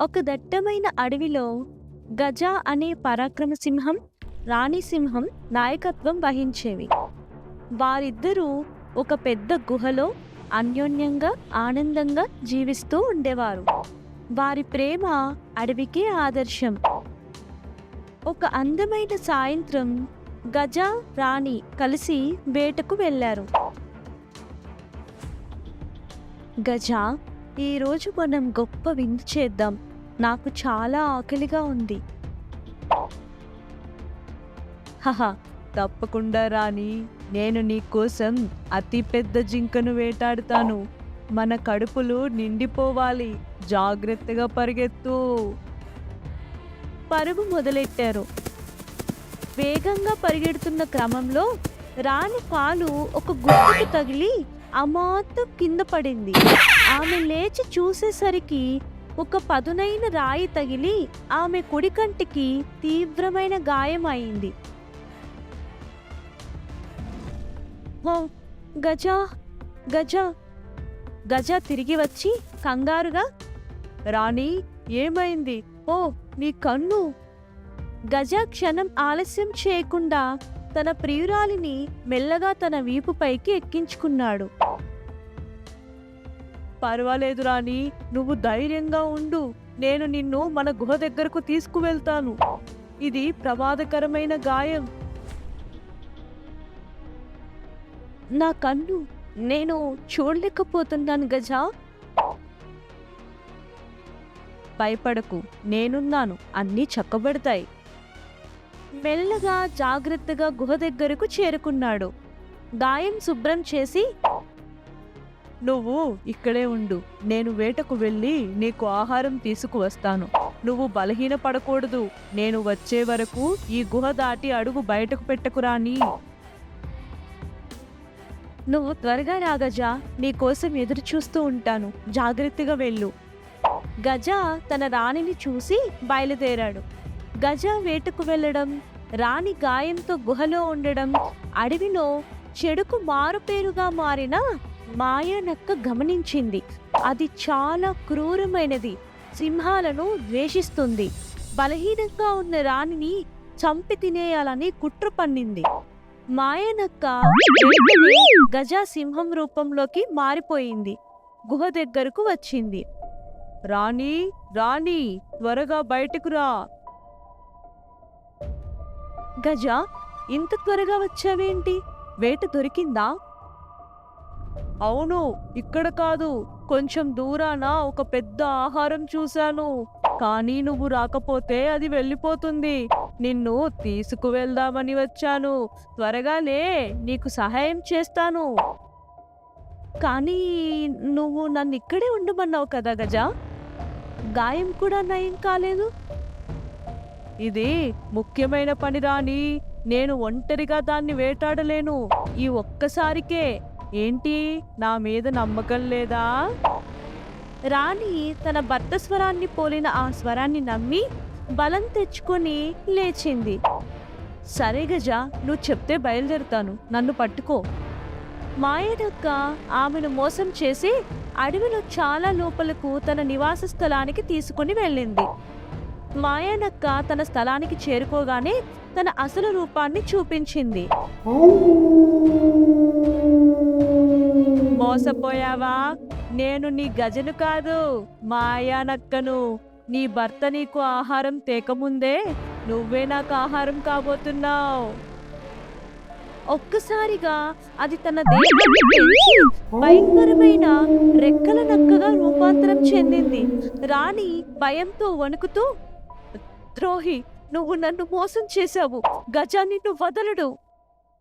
ఒక దట్టమైన అడవిలో గజ అనే పరాక్రమ సింహం రాణి సింహం నాయకత్వం వహించేవి. వారిద్దరూ ఒక పెద్ద గుహలో అన్యోన్యంగా ఆనందంగా జీవిస్తూ ఉండేవారు. వారి ప్రేమ అడవికే ఆదర్శం. ఒక అందమైన సాయంత్రం గజ రాణి కలిసి వేటకు వెళ్ళారు. గజ ఈరోజు మనం గొప్ప విందు చేద్దాం. నాకు చాలా ఆకలిగా ఉంది. హహ తప్పకుండా రాని నేను నీకోసం అతి పెద్ద జింకను వేటాడుతాను. మన కడుపులు నిండిపోవాలి. జాగ్రత్తగా పరిగెత్తు. పరుగు మొదలెట్టారు. వేగంగా పరిగెడుతున్న క్రమంలో రాణి పాలు ఒక గుర్తుకు తగిలి అమాంతం కింద పడింది. ఆమె లేచి చూసేసరికి ఒక పదునైన రాయి తగిలి ఆమె కుడి కంటికి తీవ్రమైన గాయం అయింది. గజా గజ గజ. గజ తిరిగి వచ్చి కంగారుగా రాణి ఏమైంది? ఓ నీ కన్ను. గజ క్షణం ఆలస్యం చేయకుండా తన ప్రియురాలిని మెల్లగా తన వీపుపైకి ఎక్కించుకున్నాడు. పర్వాలేదు రాణి నువ్వు ధైర్యంగా ఉండు. నేను నిన్ను మన గుహ దగ్గరకు తీసుకువెళ్తాను. ఇది ప్రమాదకరమైన గాయం. నా కన్ను నేను చూడలేకపోతున్నాను గజా. భయపడకు నేనున్నాను. అన్నీ చక్కబడతాయి. మెల్లగా జాగ్రత్తగా గుహ దగ్గరకు చేరుకున్నాడు. గాయం శుభ్రం చేసి నువ్వు ఇక్కడే ఉండు. నేను వేటకు వెళ్ళి నీకు ఆహారం తీసుకువస్తాను. నువ్వు బలహీన పడకూడదు నేను వచ్చే వరకు ఈ గుహ దాటి అడుగు బయటకు పెట్టకురాని నువ్వు త్వరగా రా గజ. నీకోసం ఎదురు చూస్తూ ఉంటాను. జాగ్రత్తగా వెళ్ళు గజ తన రాణిని చూసి బయలుదేరాడు. గజ వేటకు వెళ్ళడం రాణి గాయంతో గుహలో ఉండడం అడవిలో చెడుకు మారుపేరుగా మారిన మాయానక్క గమనించింది. అది చాలా క్రూరమైనది. సింహాలను ద్వేషిస్తుంది. బలహీనంగా ఉన్న రాణిని చంపి తినేయాలని కుట్ర పన్నింది. మాయనక్క గజ సింహం రూపంలోకి మారిపోయింది. గుహ దగ్గరకు వచ్చింది. రాణి రాణి త్వరగా బయటకు రా. గజ ఇంత త్వరగా వచ్చావేంటి? వేట దొరికిందా? అవును ఇక్కడ కాదు. కొంచెం దూరాన ఒక పెద్ద ఆహారం చూశాను. కానీ నువ్వు రాకపోతే అది వెళ్ళిపోతుంది. నిన్ను తీసుకువెళ్దామని వచ్చాను. త్వరగానే నీకు సహాయం చేస్తాను. కానీ నువ్వు నన్ను ఇక్కడే ఉండమన్నావు కదా గజ. గాయం కూడా నయం కాలేదు. ఇది ముఖ్యమైన పని రాని నేను ఒంటరిగా దాన్ని వేటాడలేను. ఈ ఒక్కసారికే. ఏంటి? నా మీద నమ్మకం లేదా? రాణి తన భర్త స్వరాన్ని పోలిన ఆ స్వరాన్ని నమ్మి బలం తెచ్చుకొని లేచింది. సరే గజ నువ్వు చెప్తే బయలుదేరుతాను. నన్ను పట్టుకో. మాయడక్క ఆమెను మోసం చేసి అడవిలో చాలా లోపలకు తన నివాస స్థలానికి తీసుకుని వెళ్ళింది. మాయానక్క తన స్థలానికి చేరుకోగానే తన అసలు రూపాన్ని చూపించింది. మోసపోయావా? నేను నీ గజను కాదు మాయానక్కను. నీ భర్త నీకు ఆహారం తేకముందే నువ్వే నాకు ఆహారం కాబోతున్నావు. ఒక్కసారిగా అది తన దేహాన్ని పెంచి భయంకరమైన రెక్కల నక్కగా రూపాంతరం చెందింది. రాణి భయంతో వణుకుతూ ద్రోహి నువ్వు నన్ను మోసం చేశావు. గజాన్ని నువ్వు వదలడు.